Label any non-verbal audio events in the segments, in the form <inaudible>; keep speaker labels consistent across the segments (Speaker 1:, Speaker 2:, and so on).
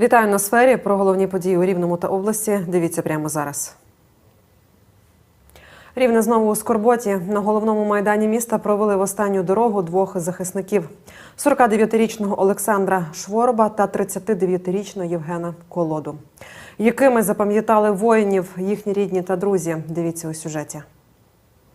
Speaker 1: Вітаю на сфері. Про головні події у Рівному та області. Дивіться прямо зараз. Рівне знову у Скорботі. На головному майдані міста провели в останню дорогу двох захисників: 49-річного Олександра Швороба та 39-річного Євгена Колоду. Якими запам'ятали воїнів їхні рідні та друзі? Дивіться у сюжеті.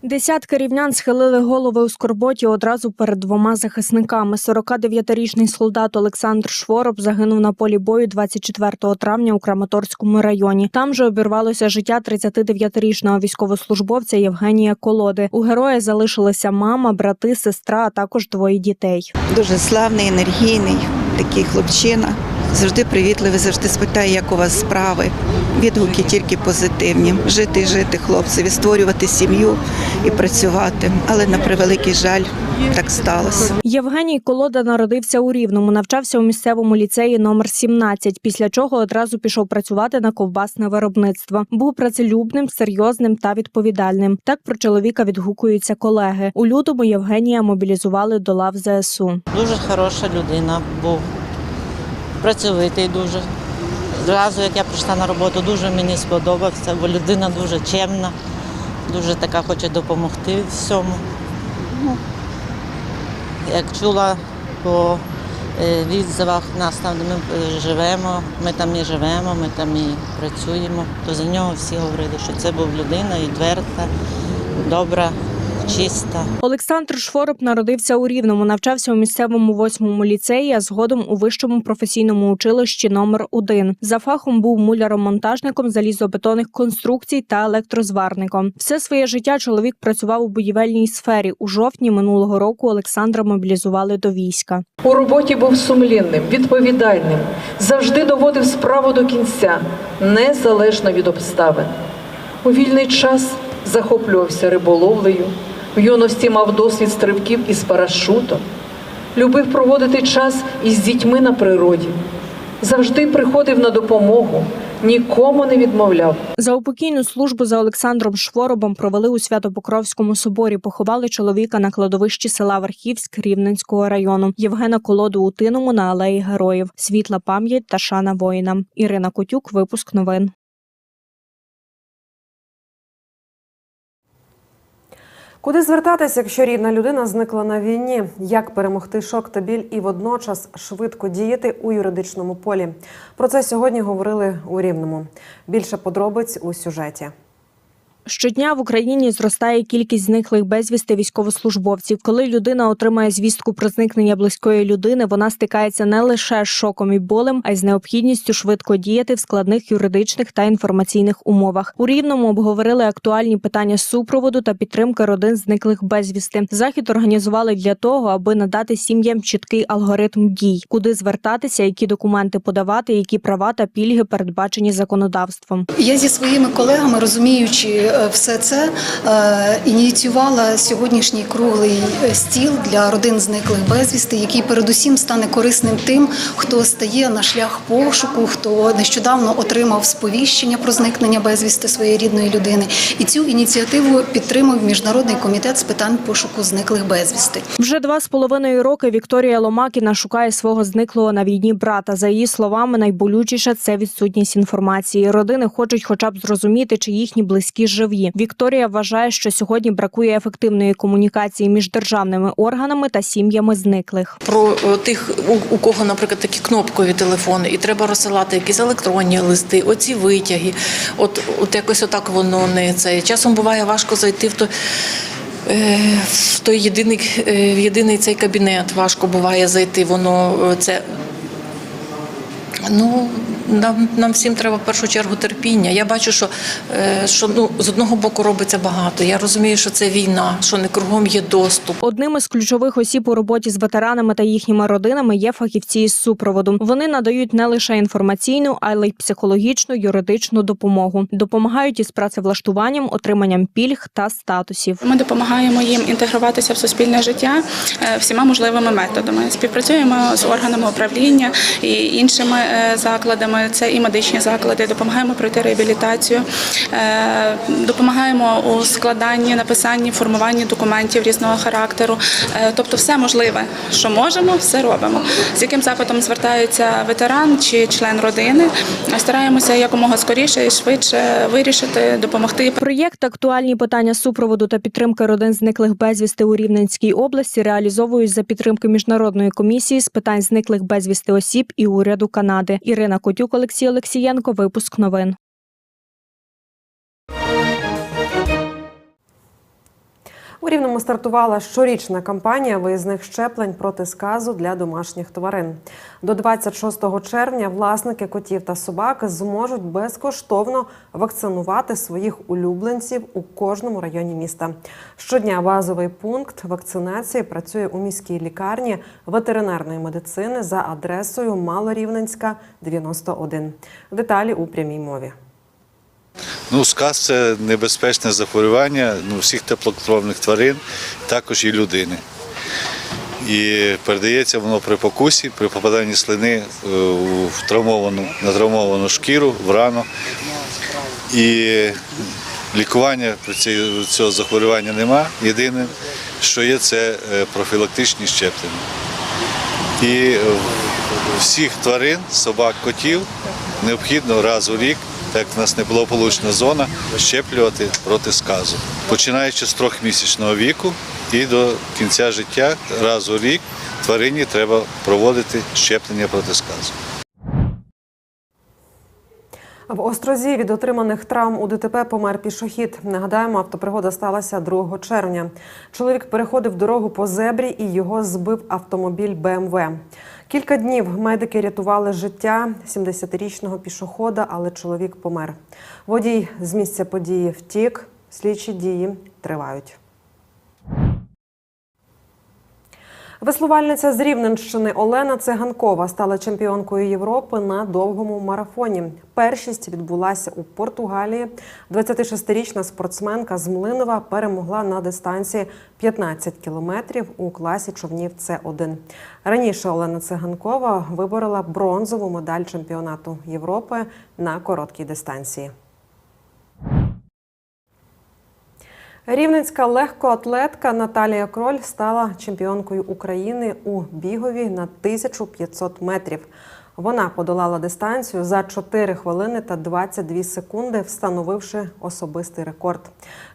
Speaker 2: Десятки рівнян схилили голови у скорботі одразу перед двома захисниками. 49-річний солдат Олександр Швороб загинув на полі бою 24 травня у Краматорському районі. Там же обірвалося життя 39-річного військовослужбовця Євгенія Колоди. У героя залишилися мама, брати, сестра, а також двоє дітей.
Speaker 3: Дуже славний, енергійний, такий хлопчина. Завжди привітливий, завжди спитає, як у вас справи. Відгуки тільки позитивні. Жити і жити хлопцеві, створювати сім'ю і працювати. Але на превеликий жаль, так сталося.
Speaker 2: Євгеній Колода народився у Рівному, навчався у місцевому ліцеї номер 17, після чого одразу пішов працювати на ковбасне виробництво. Був працелюбним, серйозним та відповідальним. Так про чоловіка відгукуються колеги. У лютому Євгенія мобілізували до лав ЗСУ.
Speaker 4: Дуже хороша людина був. Працьовитий дуже. Зразу, як я прийшла на роботу, дуже мені сподобався, бо людина дуже чемна, дуже така хоче допомогти всьому. Ну, як чула по е, відзивах нас там, де ми е, живемо, ми там і живемо, ми там і працюємо, то за нього всі говорили, що це був людина відверта, добра, чиста.
Speaker 2: Олександр Швороб народився у Рівному, навчався у місцевому восьмому ліцеї, а згодом у вищому професійному училищі номер 1 За фахом був муляром-монтажником залізобетонних конструкцій та електрозварником. Все своє життя чоловік працював у будівельній сфері. У жовтні минулого року Олександра мобілізували до війська.
Speaker 5: У роботі був сумлінним, відповідальним, завжди доводив справу до кінця, незалежно від обставин. У вільний час захоплювався риболовлею, в юності мав досвід стрибків із парашутом, любив проводити час із дітьми на природі, завжди приходив на допомогу, нікому не відмовляв.
Speaker 2: За упокійну службу за Олександром Шворобом провели у Святопокровському соборі. Поховали чоловіка на кладовищі села Верхівськ Рівненського району. Євгена Колоду у Тиному на алеї Героїв. Світла пам'ять та шана воїнам. Ірина Котюк, випуск новин.
Speaker 1: Куди звертатися, якщо рідна людина зникла на війні? Як перемогти шок та біль і водночас швидко діяти у юридичному полі? Про це сьогодні говорили у Рівному. Більше подробиць у сюжеті.
Speaker 2: Щодня в Україні зростає кількість зниклих безвісти військовослужбовців. Коли людина отримає звістку про зникнення близької людини, вона стикається не лише з шоком і болем, а й з необхідністю швидко діяти в складних юридичних та інформаційних умовах. У рівному обговорили актуальні питання супроводу та підтримки родин зниклих безвісти. Захід організували для того, аби надати сім'ям чіткий алгоритм дій, куди звертатися, які документи подавати, які права та пільги передбачені законодавством.
Speaker 6: Я зі своїми колегами, розуміючи все це, е, ініціювала сьогоднішній круглий е, стіл для родин зниклих безвісти, який передусім стане корисним тим, хто стає на шлях пошуку, хто нещодавно отримав сповіщення про зникнення безвісти своєї рідної людини. І цю ініціативу підтримав міжнародний комітет з питань пошуку зниклих безвісти.
Speaker 2: Вже два з половиною роки Вікторія Ломакіна шукає свого зниклого на війні брата. За її словами, найболючіше це відсутність інформації. Родини хочуть, хоча б зрозуміти, чи їхні близькі живі. Вікторія вважає, що сьогодні бракує ефективної комунікації між державними органами та сім'ями зниклих.
Speaker 7: про е, тих, у, кого, наприклад, такі кнопкові телефони, і треба розсилати якісь електронні листи, оці витяги. От, от якось отак воно не це. Часом буває важко зайти в той. е, В той єдиний, е, в єдиний цей кабінет важко буває зайти. Воно це ну нам, нам всім треба в першу чергу терпіння. Я бачу, що, е, що ну з одного боку робиться багато. Я розумію, що це війна, що не кругом є доступ.
Speaker 2: Одним із ключових осіб у роботі з ветеранами та їхніми родинами є фахівці із супроводу. Вони надають не лише інформаційну, а й психологічну, юридичну допомогу. Допомагають із працевлаштуванням, отриманням пільг та статусів.
Speaker 8: Ми допомагаємо їм інтегруватися в суспільне життя е, всіма можливими методами. Співпрацюємо з органами управління і іншими е, закладами, це і медичні заклади. Допомагаємо пройти реабілітацію, е, допомагаємо у складанні, написанні, формуванні документів різного характеру. Е, Тобто, все можливе, що можемо, все робимо. З яким запитом звертається ветеран чи член родини, стараємося якомога скоріше і швидше вирішити, допомогти.
Speaker 2: Проєкт актуальні питання супроводу та підтримки родин зниклих безвісти у Рівненській області реалізовують за підтримки міжнародної комісії з питань зниклих безвісти осіб і уряду Канади. Ірина Котюк, Олексій Олексієнко. Випуск новин.
Speaker 1: У Рівному стартувала щорічна кампанія виїзних щеплень проти сказу для домашніх тварин. До 26 червня власники котів та собак зможуть безкоштовно вакцинувати своїх улюбленців у кожному районі міста. Щодня базовий пункт вакцинації працює у міській лікарні ветеринарної медицини за адресою Малорівненська, 91. Деталі у прямій мові.
Speaker 9: Ну, сказ це небезпечне захворювання ну, всіх теплокровних тварин, також і людини. І передається воно при покусі, при попаданні слини е, в травмовану, на травмовану шкіру, в рану. І лікування цього захворювання нема. Єдине, що є, це е, профілактичні щеплення. І всіх тварин, собак, котів необхідно раз у рік, так як в нас не неблагополучна зона, щеплювати проти сказу. Починаючи з трьохмісячного віку і до кінця життя раз у рік тварині треба проводити щеплення проти сказу.
Speaker 1: В Острозі від отриманих травм у ДТП помер пішохід. Нагадаємо, автопригода сталася 2 червня. Чоловік переходив дорогу по зебрі і його збив автомобіль БМВ. Кілька днів медики рятували життя 70-річного пішохода, але чоловік помер. Водій з місця події втік. Слідчі дії тривають. Веслувальниця з Рівненщини Олена Циганкова стала чемпіонкою Європи на довгому марафоні. Першість відбулася у Португалії. 26-річна спортсменка з Млинова перемогла на дистанції 15 кілометрів у класі човнів С1. Раніше Олена Циганкова виборола бронзову медаль чемпіонату Європи на короткій дистанції. Рівненська легкоатлетка Наталія Кроль стала чемпіонкою України у бігові на 1500 метрів. Вона подолала дистанцію за 4 хвилини та 22 секунди, встановивши особистий рекорд.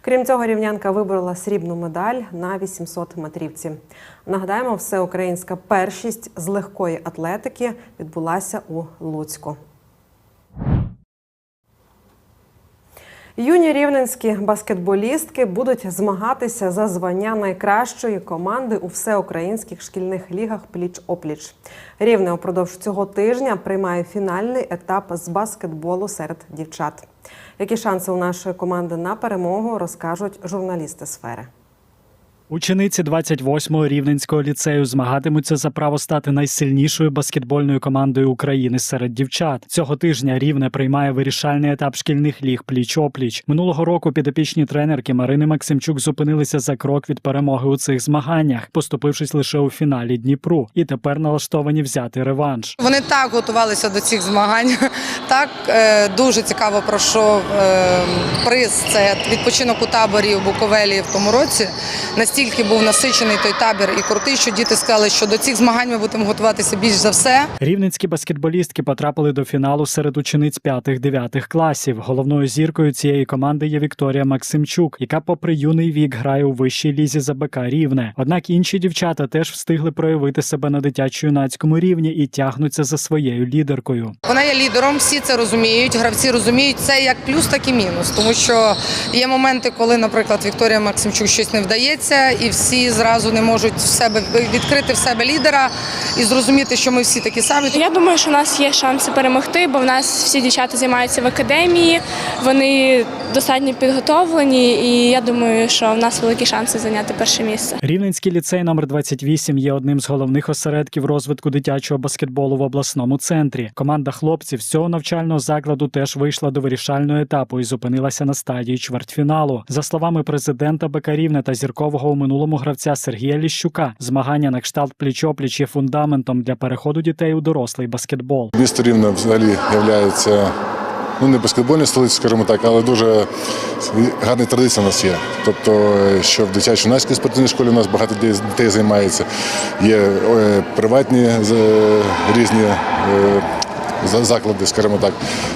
Speaker 1: Крім цього, рівнянка виборола срібну медаль на 800 метрівці. Нагадаємо, всеукраїнська першість з легкої атлетики відбулася у Луцьку. Юні рівненські баскетболістки будуть змагатися за звання найкращої команди у всеукраїнських шкільних лігах пліч-опліч. Рівне упродовж цього тижня приймає фінальний етап з баскетболу серед дівчат. Які шанси у нашої команди на перемогу розкажуть журналісти сфери.
Speaker 10: Учениці 28-го рівненського ліцею змагатимуться за право стати найсильнішою баскетбольною командою України серед дівчат. Цього тижня рівне приймає вирішальний етап шкільних ліг пліч-опліч. Минулого року підопічні тренерки Марини Максимчук зупинилися за крок від перемоги у цих змаганнях, поступившись лише у фіналі Дніпру, і тепер налаштовані взяти реванш.
Speaker 11: Вони так готувалися до цих змагань. <laughs> Так е, дуже цікаво пройшов е, приз. Це відпочинок у таборі у Буковелі в тому році. Настільки був насичений той табір і крутий, що діти сказали, що до цих змагань ми будемо готуватися більш за все.
Speaker 10: Рівненські баскетболістки потрапили до фіналу серед учениць 5-9 класів. Головною зіркою цієї команди є Вікторія Максимчук, яка, попри юний вік, грає у вищій лізі за БК Рівне. Однак інші дівчата теж встигли проявити себе на дитячо-юнацькому рівні і тягнуться за своєю лідеркою.
Speaker 11: Вона є лідером, всі це розуміють. Гравці розуміють це як плюс, так і мінус. Тому що є моменти, коли, наприклад, Вікторія Максимчук щось не вдається, і всі зразу не можуть в себе відкрити в себе лідера і зрозуміти, що ми всі такі самі.
Speaker 8: Я думаю, що у нас є шанси перемогти, бо в нас всі дівчата займаються в академії, вони достатньо підготовлені, і я думаю, що в нас великі шанси зайняти перше місце.
Speaker 10: Рівненський ліцей номер 28 є одним з головних осередків розвитку дитячого баскетболу в обласному центрі. Команда хлопців з цього навчального закладу теж вийшла до вирішального етапу і зупинилася на стадії чвертьфіналу. За словами президента БК Рівне та зіркового минулому гравця Сергія Ліщука. Змагання на кшталт пліч-опліч є фундаментом для переходу дітей у дорослий баскетбол.
Speaker 12: Місто Рівне взагалі є ну не баскетбольною столицею, скажімо так, але дуже гарна традиція у нас є. Тобто, е, що в дитячо-юнацькій спортивній школі у нас багато дітей- займається. Є е, приватні різні е, заклади, скажімо так.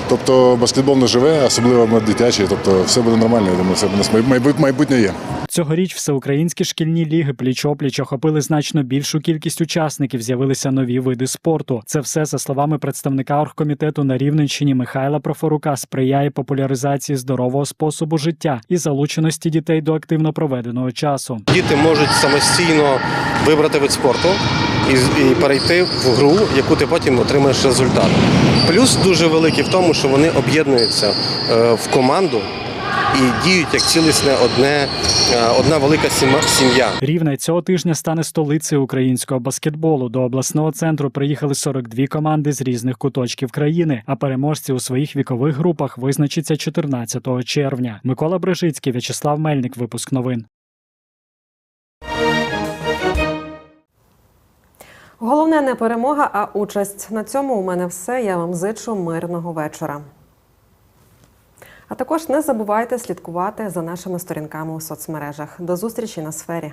Speaker 12: Тобто баскетбол не живе, особливо ми дитячі, тобто все буде нормально. Я думаю, це в нас майбутнє є.
Speaker 10: Цьогоріч всеукраїнські шкільні ліги пліч-опліч охопили значно більшу кількість учасників. З'явилися нові види спорту. Це все за словами представника оргкомітету на Рівненщині Михайла Профорука сприяє популяризації здорового способу життя і залученості дітей до активно проведеного часу.
Speaker 13: Діти можуть самостійно вибрати вид спорту і, перейти в гру, яку ти потім отримаєш результат. Плюс дуже великий в тому, що вони об'єднуються е, в команду і діють як цілісне одне, е, одна велика сіма- сім'я.
Speaker 10: Рівне цього тижня стане столицею українського баскетболу. До обласного центру приїхали 42 команди з різних куточків країни. А переможці у своїх вікових групах визначаться 14 червня. Микола Брижицький, В'ячеслав Мельник. Випуск новин.
Speaker 1: Головне не перемога, а участь. На цьому у мене все. Я вам зичу мирного вечора. А також не забувайте слідкувати за нашими сторінками у соцмережах. До зустрічі на сфері.